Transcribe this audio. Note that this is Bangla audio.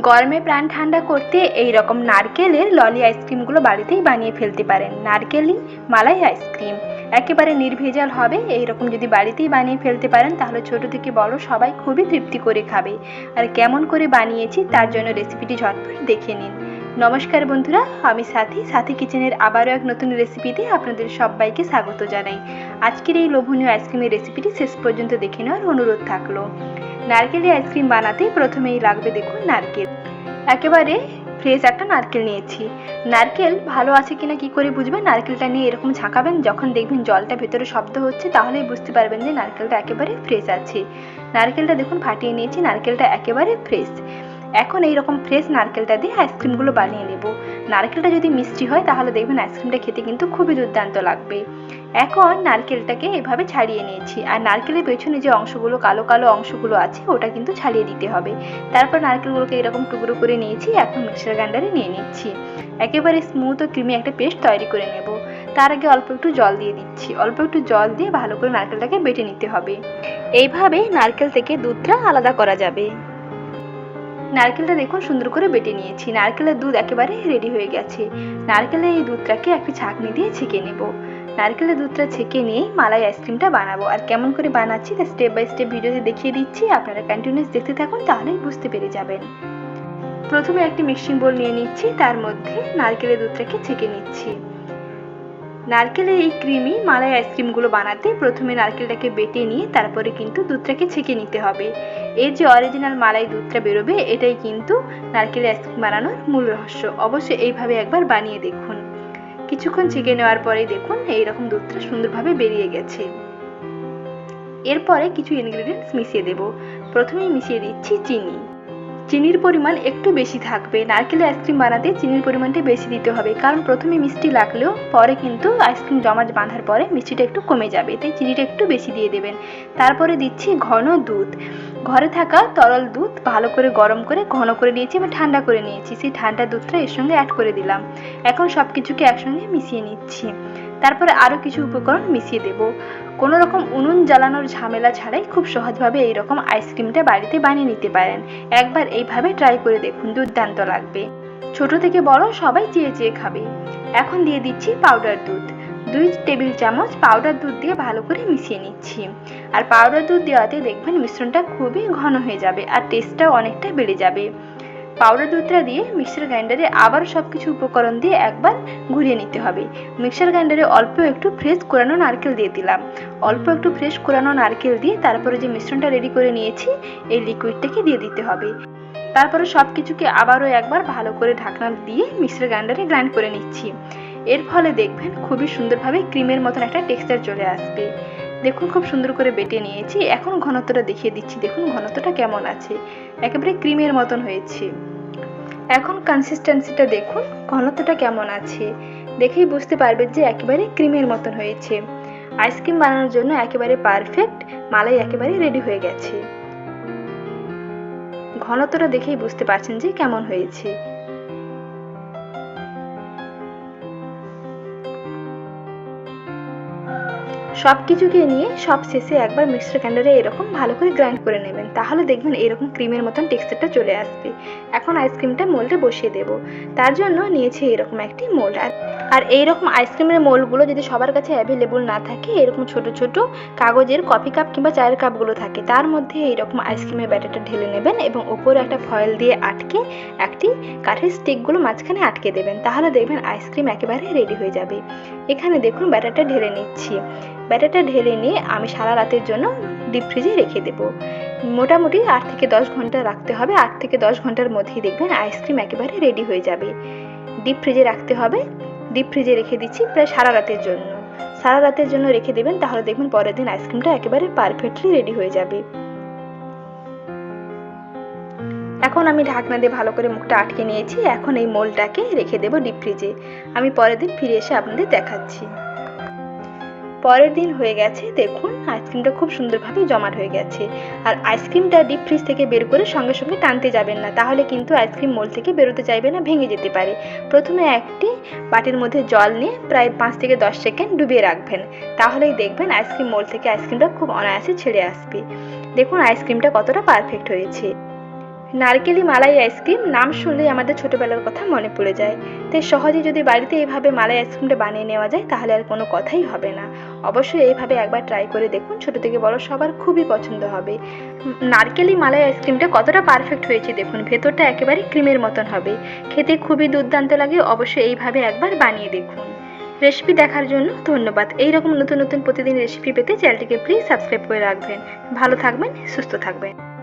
গরমে প্রাণ ঠান্ডা করতে এই রকম নারকেলের ললি আইসক্রিমগুলো বাড়িতেই বানিয়ে ফেলতে পারেন। নারকেলই মালাই আইসক্রিম। একেবারে নির্ভেজাল হবে এই রকম যদি বাড়িতেই বানিয়ে ফেলতে পারেন, তাহলে ছোট থেকে বড় সবাই খুবই তৃপ্তি করে খাবে। আর কেমন করে বানিয়েছি, তার জন্য রেসিপিটি ঝটপট দেখে নিন। নমস্কার বন্ধুরা, আমি সাথী। সাথী কিচেনের আবারও এক নতুন রেসিপিতে আপনাদের সবাইকে স্বাগত জানাই। আজকের এই লোভনীয় আইসক্রিমের রেসিপিটি শেষ পর্যন্ত দেখে নেওয়ার অনুরোধ থাকল। নারকেলের আইসক্রিম বানাতে প্রথমেই লাগবে দেখুন নারকেল। একেবারে ফ্রেশ একটা নারকেল নিয়েছি। নারকেল ভালো আছে কিনা কি করে বুঝবেন? নারকেলটা নিয়ে এরকম ঝাঁকাবেন, যখন দেখবেন জলটা ভেতরে শব্দ হচ্ছে, তাহলেই বুঝতে পারবেন যে নারকেলটা একেবারে ফ্রেশ আছে। নারকেলটা দেখুন ফাটিয়ে নিয়েছি, নারকেলটা একেবারে ফ্রেশ এখন এই রকম ফ্রেশ নারকেলটা দিয়ে আইসক্রিমগুলো বানিয়ে নেব। নারকেলটা যদি মিষ্টি হয়, তাহলে দেখবেন আইসক্রিমটা খেতে কিন্তু খুবই দুর্দান্ত লাগবে। এখন নারকেলটাকে এভাবে ছাড়িয়ে নিয়েছি। আর নারকেলের পেছনে যে অংশগুলো, কালো কালো অংশগুলো আছে, ওটা কিন্তু ছাড়িয়ে দিতে হবে। তারপর নারকেলগুলোকে এরকম টুকরো করে নিয়েছি, এখন মিক্সার গ্রাইন্ডারে নিয়ে নিচ্ছি। একেবারে স্মুথ ও ক্রিমি একটা পেস্ট তৈরি করে নেব। তার আগে অল্প একটু জল দিয়ে দিচ্ছি। অল্প একটু জল দিয়ে ভালো করে নারকেলটাকে বেটে নিতে হবে। এইভাবে নারকেল থেকে দুধটা আলাদা করা যাবে। নারকেলটা দেখুন, সুন্দর করে বেটে নিয়েছি। নারকেলের দুধ একেবারে রেডি হয়ে গেছে। নারকেলের এই দুধটাকে একটি ছাঁকনি দিয়ে ছেঁকে নেব। নারকেলের দুধটা ছেঁকে নিয়ে মালাই আইসক্রিমটা বানাবো। আর কেমন করে বানাচ্ছি তা স্টেপ বাই স্টেপ ভিডিওতে দেখিয়ে দিচ্ছি। আপনারা কন্টিনিউস দেখতে থাকুন, তাহলেই বুঝতে পেরে যাবেন। প্রথমে একটি মিক্সিং বোল নিয়ে নিচ্ছি। তার মধ্যে নারকেলের দুধটাকে ছেঁকে নিচ্ছি। নারকেলের এই ক্রিমি মালাই আইসক্রিমগুলো বানাতে প্রথমে নারকেলটাকে বেটে নিয়ে তারপরে কিন্তু দুধটাকে ছেঁকে নিতে হবে। এর যে অরিজিনাল মালাই দুধটা বেরোবে, এটাই কিন্তু নারকেলের আইসক্রিম বানানোর মূল রহস্য। অবশ্যই এইভাবে একবার বানিয়ে দেখুন। কিছুক্ষণ ছেঁকে নেওয়ার পরেই দেখুন এইরকম দুধটা সুন্দরভাবে বেরিয়ে গেছে। এরপরে কিছু ইনগ্রেডিয়েন্টস মিশিয়ে দেব। প্রথমেই মিশিয়ে দিচ্ছি চিনি। চিনির পরিমাণ একটু বেশি থাকবে। নারকেলের আইসক্রিম বানাতে চিনির পরিমাণটা বেশি দিতে হবে। কারণ প্রথমে মিষ্টি লাগলেও পরে কিন্তু আইসক্রিম জমাট বাঁধার পরে মিষ্টিটা একটু কমে যাবে। তাই চিনিটা একটু বেশি দিয়ে দেবেন। তারপরে দিচ্ছি ঘন দুধ। ঘরে থাকা তরল দুধ ভালো করে গরম করে ঘন করে নিয়েছি এবং ঠান্ডা করে নিয়েছি। সেই ঠান্ডা দুধটা এর সঙ্গে অ্যাড করে দিলাম। এখন সব কিছুকে একসঙ্গে মিশিয়ে নিচ্ছি। তারপরে আরও কিছু উপকরণ মিশিয়ে দেব। কোনো রকম উনুন জ্বালানোর ঝামেলা ছাড়াই খুব সহজভাবে এই রকম আইসক্রিমটা বাড়িতে বানিয়ে নিতে পারেন। একবার এইভাবে ট্রাই করে দেখুন, দুর্দান্ত লাগবে। ছোট থেকে বড় সবাই চেয়ে চেয়ে খাবে। এখন দিয়ে দিচ্ছি পাউডার দুধ। দুই টেবিল চামচ পাউডার দুধ দিয়ে ভালো করে মিশিয়ে নিচ্ছি। আর পাউডার দুধ দেওয়াতে দেখবেন মিশ্রণটা খুবই ঘন হয়ে যাবে আর টেস্টটাও অনেকটা বেড়ে যাবে। পাউডার দুধটা দিয়ে মিক্সার গ্রাইন্ডারে আবার সব কিছু উপকরণ দিয়ে একবার ঘুরিয়ে নিতে হবে। মিক্সার গ্রাইন্ডারে অল্প একটু ফ্রেশ কোরানো নারকেল দিয়ে দিলাম। অল্প একটু ফ্রেশ কোরানো নারকেল দিয়ে তারপরে যে মিশ্রণটা রেডি করে নিয়েছি, এই লিকুইডটাকে দিয়ে দিতে হবে। তারপরে সব কিছুকে আবারও একবার ভালো করে ঢাকনা দিয়ে মিক্সার গ্রাইন্ডারে গ্রাইন্ড করে নিচ্ছি। এর ফলে দেখবেন খুবই সুন্দরভাবে ক্রিমের মতন একটা টেক্সচার চলে আসবে। দেখুন খুব সুন্দর করে বেটে নিয়েছি। এখন ঘনত্বটা দেখিয়ে দিচ্ছি। দেখুন ঘনত্বটা কেমন আছে। একেবারে ক্রিমের মতন হয়েছে। এখন কনসিস্টেন্সিটা দেখুন, ঘনত্বটা কেমন আছে। দেখেই বুঝতে পারবেন যে একেবারে ক্রিমের মতন হয়েছে। আইসক্রিম বানানোর জন্য একেবারে পারফেক্ট মালাই একেবারে রেডি হয়ে গেছে। ঘনত্বটা দেখেই বুঝতে পারছেন যে কেমন হয়েছে। সব কিছুকে নিয়ে সব শেষে একবার মিক্সার গ্রাইন্ডারে এরকম ভালো করে গ্রাইন্ড করে নেবেন, তাহলে দেখবেন এরকম ক্রিমের মতন টেক্সচারটা চলে আসবে। এখন আইসক্রিমটা মোল্ডে বসিয়ে দেব। তার জন্য নিয়েছি এরকম একটি মোল্ড আর এইরকম আইসক্রিমের মোল্ডগুলো যদি সবার কাছে অ্যাভেলেবল না থাকে, এরকম ছোট ছোট কাগজের কফি কাপ কিংবা চায়ের কাপগুলো থাকে, তার মধ্যে এইরকম আইসক্রিমের ব্যাটারটা ঢেলে নেবেন এবং উপরে একটা ফয়েল দিয়ে আটকে একটি কাঠের স্টিকগুলো মাঝখানে আটকে দেবেন, তাহলে দেখবেন আইসক্রিম একেবারে রেডি হয়ে যাবে। এখানে দেখুন ব্যাটারটা ঢেলে নিচ্ছি। ব্যাটারটা ঢেলে নিয়ে আমি সারা রাতের জন্য ডিপ ফ্রিজে রেখে দেব। মোটামুটি আট থেকে দশ ঘণ্টা রাখতে হবে। আট থেকে দশ ঘণ্টার মধ্যেই দেখবেন আইসক্রিম একেবারে রেডি হয়ে যাবে। ডিপ ফ্রিজে রাখতে হবে। ডিপ ফ্রিজে রেখে দিচ্ছি প্রায় সারা রাতের জন্য। সারা রাতের জন্য রেখে দেবেন, তাহলে দেখবেন পরের দিন আইসক্রিমটা একেবারে পারফেক্টলি রেডি হয়ে যাবে। এখন আমি ঢাকনা দিয়ে ভালো করে মুখটা আটকে নিয়েছি। এখন এই মোলটাকে রেখে দেবো ডিপ ফ্রিজে। আমি পরের দিন ফিরে এসে আপনাদের দেখাচ্ছি। পরের দিন হয়ে গেছে, দেখুন, আইসক্রিমটা খুব সুন্দরভাবে জমাট হয়ে গেছে। আর আইসক্রিমটা ডিপ ফ্রিজ থেকে বের করে সঙ্গে সঙ্গে টানতে যাবেন না, তাহলে কিন্তু আইসক্রিম মোল থেকে বেরোতে চাইবে না, ভেঙে যেতে পারে। প্রথমে একটি বাটির মধ্যে জল নিয়ে প্রায় পাঁচ থেকে দশ সেকেন্ড ডুবিয়ে রাখবেন, তাহলেই দেখবেন আইসক্রিম মোল থেকে আইসক্রিমটা খুব অনায়াসে ছেড়ে আসবে। দেখুন, আইসক্রিমটা কতটা পারফেক্ট হয়েছে। নারকেলি মালাই আইসক্রিম নাম শুনলেই আমাদের ছোটবেলার কথা মনে পড়ে যায়। তাই সহজে যদি বাড়িতে এইভাবে মালাই আইসক্রিমটা বানিয়ে নেওয়া যায়, তাহলে আর কোনো কথাই হবে না। অবশ্যই এইভাবে একবার ট্রাই করে দেখুন, ছোট থেকে বড় সবার খুবই পছন্দ হবে। নারকেলি মালাই আইসক্রিমটা কতটা পারফেক্ট হয়েছে দেখুন, ভেতরটা একেবারে ক্রিমের মতন হবে। খেতে খুবই দুর্দান্ত লাগে, অবশ্যই এইভাবে একবার বানিয়ে দেখুন। রেসিপি দেখার জন্য ধন্যবাদ। এইরকম নতুন নতুন প্রতিদিন রেসিপি পেতে চ্যানেলটিকে প্লিজ সাবস্ক্রাইব করে রাখবেন। ভালো থাকবেন, সুস্থ থাকবেন।